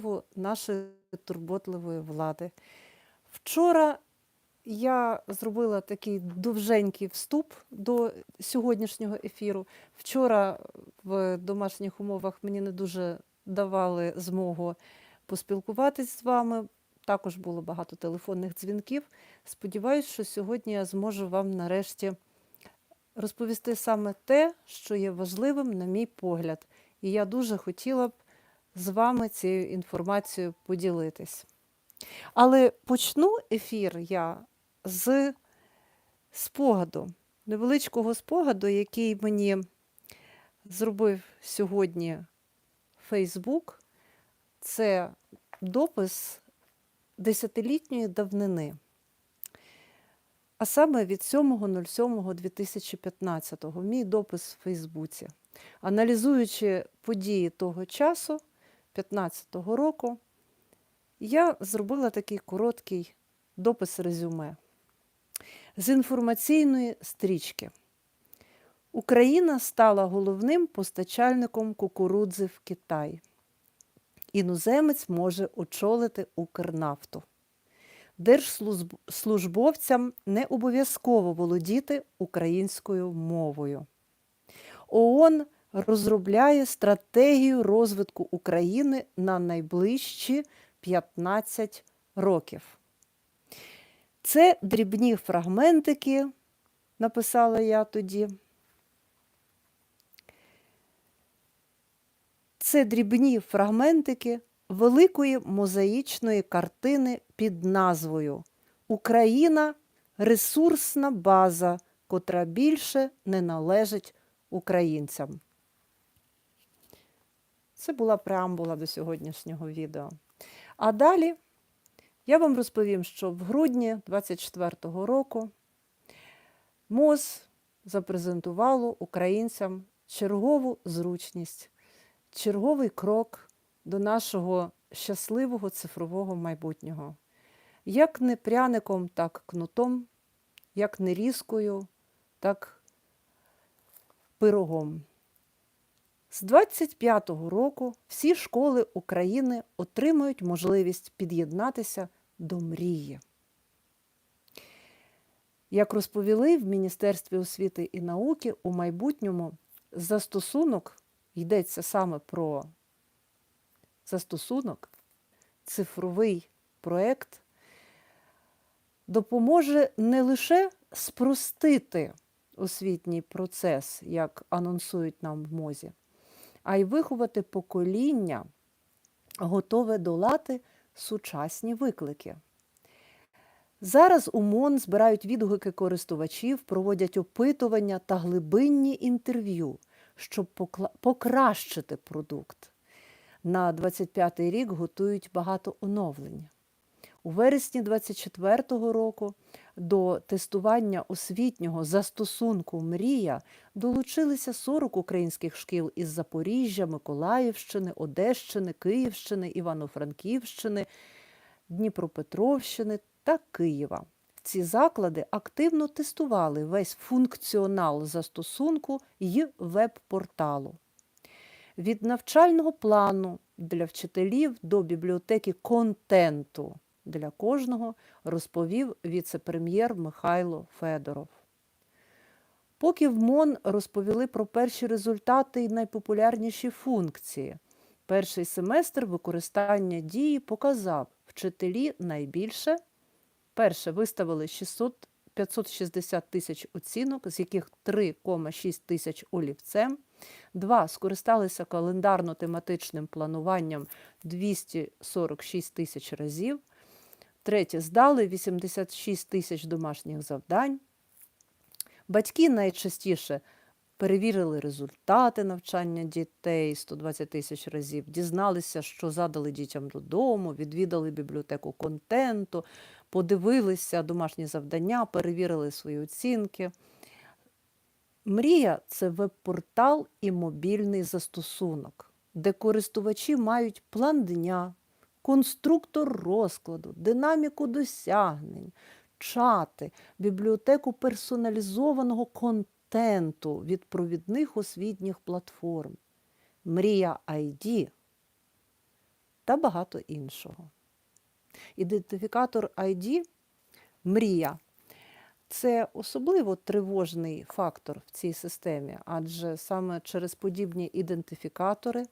спротиву нашої турботливої влади. Вчора я зробила такий довженький вступ до сьогоднішнього ефіру. Вчора в домашніх умовах мені не дуже давали змогу поспілкуватись з вами. Також було багато телефонних дзвінків. Сподіваюсь, що сьогодні я зможу вам нарешті розповісти саме те, що є важливим, на мій погляд. І я дуже хотіла б з вами цією інформацією поділитись. Але почну ефір я з спогаду, невеличкого спогаду, який мені зробив сьогодні Фейсбук. Це допис десятилітньої давнини. А саме від 7.07.2015 мій допис в Фейсбуці. Аналізуючи події того часу, 15-го року, я зробила такий короткий допис резюме. З інформаційної стрічки. Україна стала головним постачальником кукурудзи в Китай. Іноземець може очолити Укрнафту. Держслужбовцям не обов'язково володіти українською мовою. ООН розробляє стратегію розвитку України на найближчі 15 років. Це дрібні фрагментики, написала я тоді. Це дрібні фрагментики великої мозаїчної картини під назвою Україна ресурсна база, котра більше не належить українцям. Це була преамбула до сьогоднішнього відео. А далі я вам розповім, що в грудні 24-го року МОЗ запрезентувало українцям чергову зручність, черговий крок до нашого щасливого цифрового майбутнього. Як не пряником, так кнутом, як не різкою, так пирогом. З 25-го року всі школи України отримають можливість під'єднатися до мрії. Як розповіли в Міністерстві освіти і науки, у майбутньому застосунок йдеться саме про застосунок, цифровий проєкт, допоможе не лише спростити освітній процес, як анонсують нам в мозі, а й виховати покоління, готове долати сучасні виклики. Зараз у МОН збирають відгуки користувачів, проводять опитування та глибинні інтерв'ю, щоб покращити продукт. На 25-й рік готують багато оновлень. У вересні 24-го року до тестування освітнього застосунку Мрія долучилися 40 українських шкіл із Запоріжжя, Миколаївщини, Одещини, Київщини, Івано-Франківщини, Дніпропетровщини та Києва. Ці заклади активно тестували весь функціонал застосунку й веб-порталу. Від навчального плану для вчителів до бібліотеки контенту для кожного розповів віце-прем'єр Михайло Федоров. Поки в МОН розповіли про перші результати і найпопулярніші функції, перший семестр використання дії показав вчителі найбільше. Перше виставили 600, 560 тисяч оцінок, з яких 3,6 тисяч олівцем. Два скористалися календарно-тематичним плануванням 246 тисяч разів. Третє здали 86 тисяч домашніх завдань. Батьки найчастіше перевірили результати навчання дітей 120 тисяч разів, дізналися, що задали дітям додому, відвідали бібліотеку контенту, подивилися домашні завдання, перевірили свої оцінки. Мрія це веб-портал і мобільний застосунок, де користувачі мають план дня, конструктор розкладу, динаміку досягнень, чати, бібліотеку персоналізованого контенту від провідних освітніх платформ. Мрія ID та багато іншого. Ідентифікатор ID мрія це особливо тривожний фактор в цій системі, адже саме через подібні ідентифікатори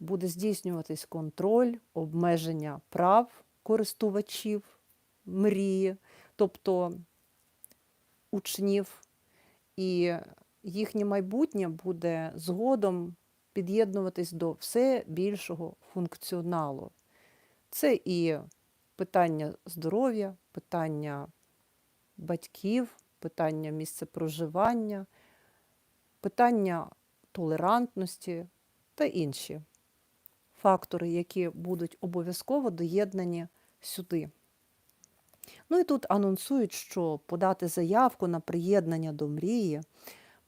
буде здійснюватись контроль, обмеження прав користувачів мрії, тобто учнів, і їхнє майбутнє буде згодом під'єднуватись до все більшого функціоналу. Це і питання здоров'я, питання батьків, питання місця проживання, питання толерантності та інші фактори, які будуть обов'язково доєднані сюди. Ну і тут анонсують, що подати заявку на приєднання до мрії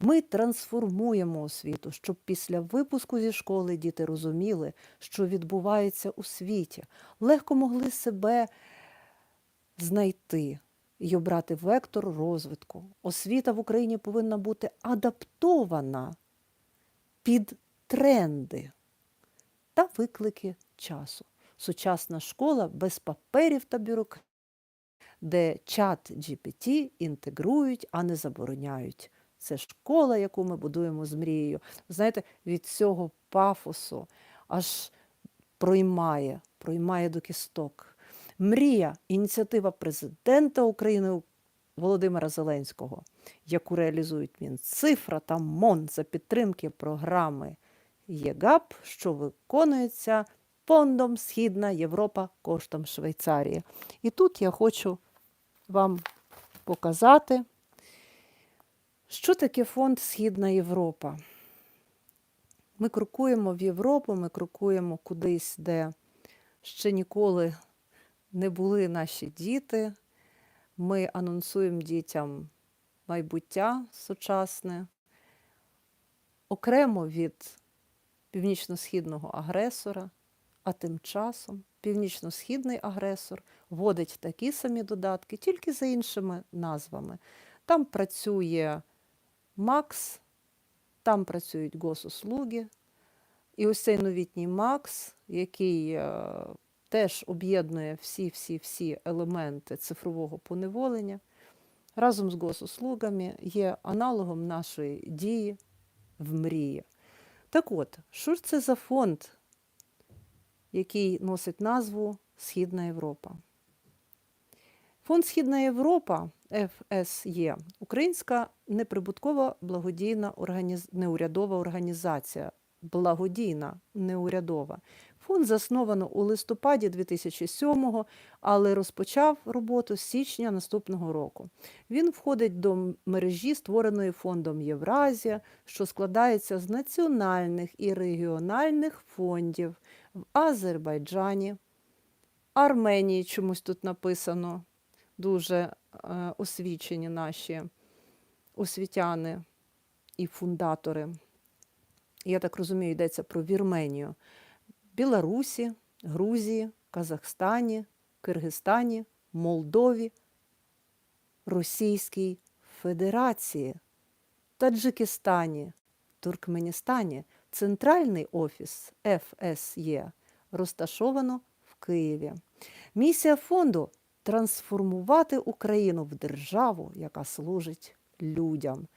ми трансформуємо освіту, щоб після випуску зі школи діти розуміли, що відбувається у світі, легко могли себе знайти і обрати вектор розвитку. Освіта в Україні повинна бути адаптована під тренди та виклики часу. Сучасна школа без паперів та бюрократії, де чат GPT інтегрують, а не забороняють. Це школа, яку ми будуємо з мрією. Знаєте, від цього пафосу аж проймає, проймає до кісток. Мрія ініціатива президента України Володимира Зеленського, яку реалізують Мінцифра та МОН за підтримки програми ЄГАП, що виконується фондом Східна Європа коштом Швейцарії. І тут я хочу вам показати, що таке фонд Східна Європа. Ми крокуємо в Європу, ми крокуємо кудись, де ще ніколи не були наші діти. Ми анонсуємо дітям майбуття сучасне, окремо від північно-східного агресора, а тим часом північно-східний агресор вводить такі самі додатки, тільки за іншими назвами. Там працює Макс, там працюють госуслуги. І ось цей новітній Макс, який е, теж об'єднує всі-всі-всі елементи цифрового поневолення, разом з госуслугами є аналогом нашої дії в мрії. Так от, що ж це за фонд, який носить назву Східна Європа? Фонд Східна Європа ФСЄ Українська неприбуткова благодійна організ... неурядова організація. Благодійна неурядова. Фонд засновано у листопаді 2007-го, але розпочав роботу з січня наступного року. Він входить до мережі, створеної фондом Євразія, що складається з національних і регіональних фондів в Азербайджані, Арменії, чомусь тут написано, дуже е, освічені наші освітяни і фундатори. Я так розумію, йдеться про Вірменію. Білорусі, Грузії, Казахстані, Киргизстані, Молдові, Російській Федерації, Таджикистані, Туркменістані. Центральний офіс ФСЄ розташовано в Києві. Місія фонду трансформувати Україну в державу, яка служить людям.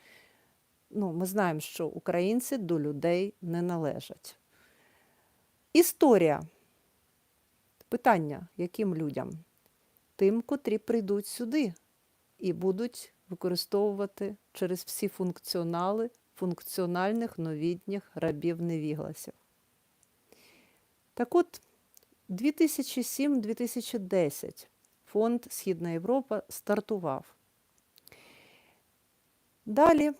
Ну, Ми знаємо, що українці до людей не належать. Історія. Питання, яким людям? Тим, котрі прийдуть сюди і будуть використовувати через всі функціонали функціональних новітніх рабів невігласів. Так от, 2007-2010 фонд Східна Європа стартував. Далі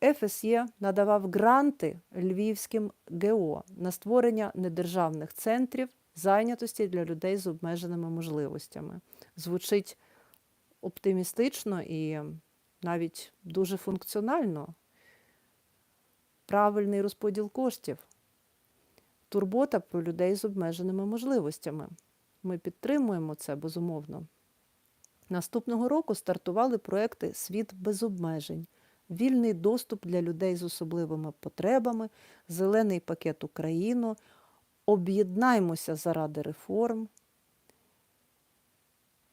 ФСЄ надавав гранти львівським ГО на створення недержавних центрів зайнятості для людей з обмеженими можливостями. Звучить оптимістично і навіть дуже функціонально. Правильний розподіл коштів, турбота про людей з обмеженими можливостями. Ми підтримуємо це безумовно. Наступного року стартували проекти Світ без обмежень вільний доступ для людей з особливими потребами, зелений пакет Україну, Об'єднаймося заради реформ.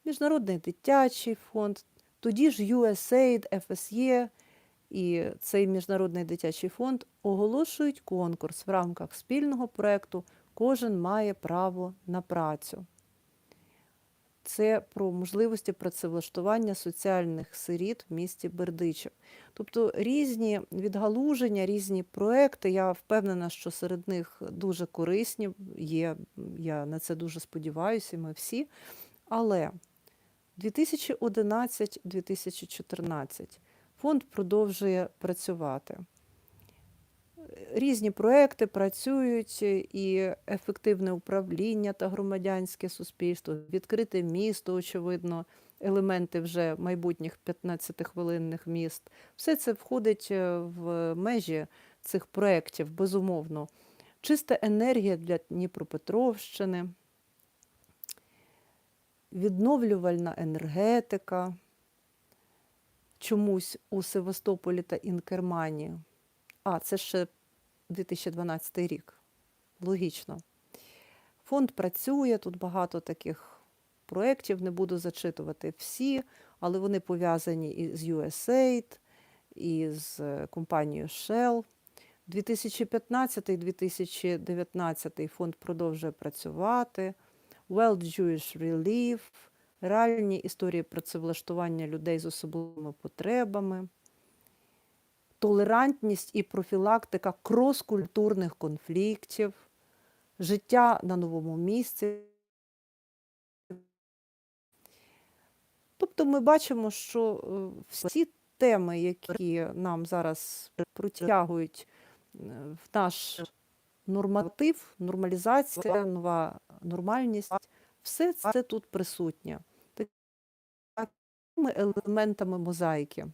Міжнародний дитячий фонд, тоді ж USAID, FSE і цей Міжнародний дитячий фонд оголошують конкурс в рамках спільного проєкту Кожен має право на працю. Це про можливості працевлаштування соціальних сиріт в місті Бердичів. Тобто різні відгалуження, різні проекти. Я впевнена, що серед них дуже корисні є. Я на це дуже сподіваюся, ми всі. Але 2011-2014 фонд продовжує працювати. Різні проекти працюють, і ефективне управління та громадянське суспільство, відкрите місто, очевидно, елементи вже майбутніх 15-хвилинних міст. Все це входить е, в межі цих проєктів, безумовно. Чиста енергія для Дніпропетровщини, відновлювальна енергетика. Чомусь у Севастополі та Інкермані. А, це ще 2012 рік. Логічно. Фонд працює, тут багато таких проєктів, не буду зачитувати всі, але вони пов'язані і з USAID, і з е, компанією Shell. 2015-2019 фонд продовжує працювати. World Jewish Relief, реальні історії працевлаштування людей з особливими потребами толерантність і профілактика кроскультурних конфліктів, життя на новому місці. Тобто ми бачимо, що е, всі теми, які нам зараз протягують е, в наш норматив, нормалізація, нова нормальність, все це тут присутнє. Такими елементами мозаїки.